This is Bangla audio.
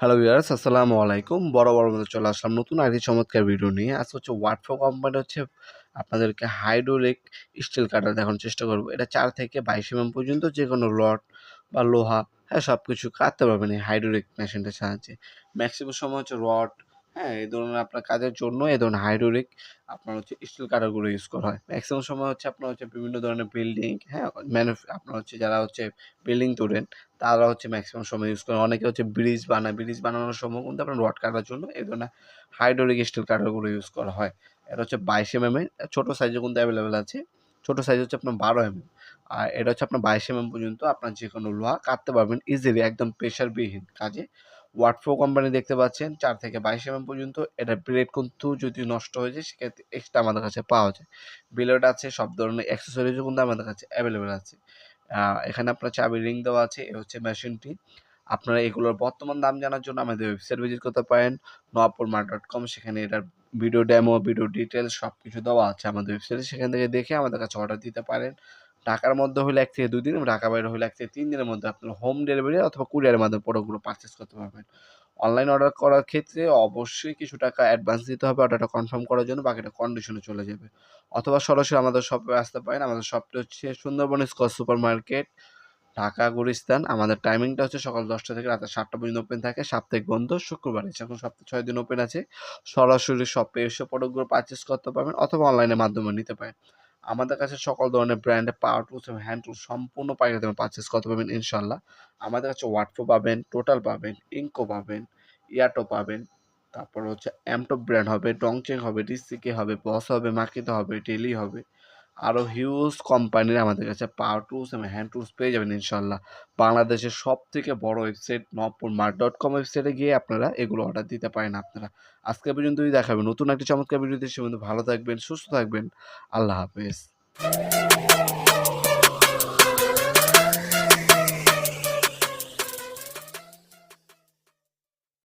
হ্যালো ভিউয়ার্স আসসালামু আলাইকুম বড় বড় মতো চলে আসলাম নতুন আরেকটি চমৎকার ভিডিও নিয়ে। আজকে হচ্ছে ওয়াটফো কোম্পানি হচ্ছে আপনাদেরকে হাইড্রোলিক স্টিল কাটার দেখানোর চেষ্টা করব। এটা চার থেকে বাইশ এমএম পর্যন্ত যে কোনো রড বা লোহা হ্যাঁ সব কিছু কাটতে পারবেন এই হাইড্রোলিক মেশিনটার সাহায্যে। ম্যাক্সিমাম সময় হচ্ছে রড হ্যাঁ এই ধরনের আপনার কাজের জন্য এই ধরনের হাইড্রোলিক আপনার হচ্ছে স্টিল কাটারগুলো ইউজ করা হয়। ম্যাক্সিমাম সময় হচ্ছে আপনার হচ্ছে বিভিন্ন ধরনের বিল্ডিং হ্যাঁ ম্যানুফ আপনার হচ্ছে যারা হচ্ছে বিল্ডিং তোলেন তারা হচ্ছে ম্যাক্সিমাম সময় ইউজ করে। অনেকে হচ্ছে ব্রিজ বানায়। ব্রিজ বানানোর সময় কিন্তু আপনার রড কাটার জন্য এই ধরনের হাইড্রোলিক স্টিল কাটারগুলো ইউজ করা হয়। এটা হচ্ছে বাইশ এম এম ছোটো সাইজে কিন্তু অ্যাভেলেবেল আছে। ছোটো সাইজ হচ্ছে আপনার বারো এম আর এটা হচ্ছে আপনার বাইশ এম পর্যন্ত আপনার যে কোনো লোহা কাটতে পারবেন ইজিলি একদম প্রেশারবিহীন কাজে। ওয়াটফো কোম্পানি দেখতে পাচ্ছেন, চার থেকে বাইশ এম পর্যন্ত। এটা ব্লেড কিন্তু যদি নষ্ট হয়ে যায়, সেক্ষেত্রে এক্সট্রা আমাদের কাছে পাওয়া যায়। ব্লেড আছে, সব ধরনের অ্যাক্সেসরিজও কিন্তু আমাদের কাছে অ্যাভেলেবেল আছে। এখানে আপনার চাবি রিং দেওয়া আছে, এ হচ্ছে মেশিনটি আপনারা এগুলোর বর্তমান দাম জানার জন্য আমাদের ওয়েবসাইট ভিজিট করতে পারেন। নয়াপুর মার্ট ডট কম সেখানে এটার ভিডিও ডেমো ভিডিও ডিটেলস সব কিছু দেওয়া আছে আমাদের ওয়েবসাইটে সেখান থেকে দেখে আমাদের কাছে অর্ডার দিতে পারেন। ঢাকার মধ্যে হলে এক থেকে দুই দিন, এবং ঢাকা বাইরে হলে এক থেকে তিন দিনের মধ্যে আপনারা হোম ডেলিভারি অথবা কুরিয়ারের মাধ্যমে প্রোডাক্টগুলো পারচেস করতে পারবেন। অনলাইন অর্ডার করার ক্ষেত্রে অবশ্যই কিছু টাকা অ্যাডভান্স দিতে হবে অর্ডারটা কনফার্ম করার জন্য বাকিটা কন্ডিশনে চলে যাবে। অথবা সরাসরি আমাদের শপে আসতে পারেন। আমাদের শপটা হচ্ছে Sundarban square super market Dhaka, Gulistan. আমাদের টাইমিংটা হচ্ছে সকাল দশটা থেকে রাতে সাতটা পর্যন্ত ওপেন থাকে। সাপ্তাহিক বন্ধ, শুক্রবার। এখন সপ্তাহে ছয় দিন ওপেন আছে। সরাসরি শপে এসে প্রোডাক্টগুলো পারচেস করতে পারবেন, অথবা অনলাইনের মাধ্যমে নিতে পারেন। আমাদের কাছে সকল ধরনের ব্র্যান্ডের পাওয়ার টুলস এবং হ্যান্ড টুলস সম্পূর্ণ পাইকারি দামে পারচেস করতে পারবেন ইনশাল্লাহ আমাদের কাছে ওয়াটফো পাবেন টোটাল পাবেন ইঙ্কো পাবেন ইয়াটো পাবেন, তারপর হচ্ছে অ্যামটপ ব্র্যান্ড হবে ডংচেং হবে ডিসিকে হবে বস হবে মাকিতে হবে টেলি হবে। আরও হিউজ কোম্পানির আমাদের কাছে পাওয়ার টুলস এবং হ্যান্ড টুলস পেয়ে যাবেন ইনশাল্লাহ বাংলাদেশের সব থেকে বড় website Nabapur mart dot com ওয়েবসাইটে গিয়ে আপনারা এগুলো অর্ডার দিতে পারেন আপনারা। আজকে পর্যন্তই দেখাবেন নতুন একটি চমৎকার ভিডিওতে সে ভালো থাকবেন, সুস্থ থাকবেন। আল্লাহ হাফেজ।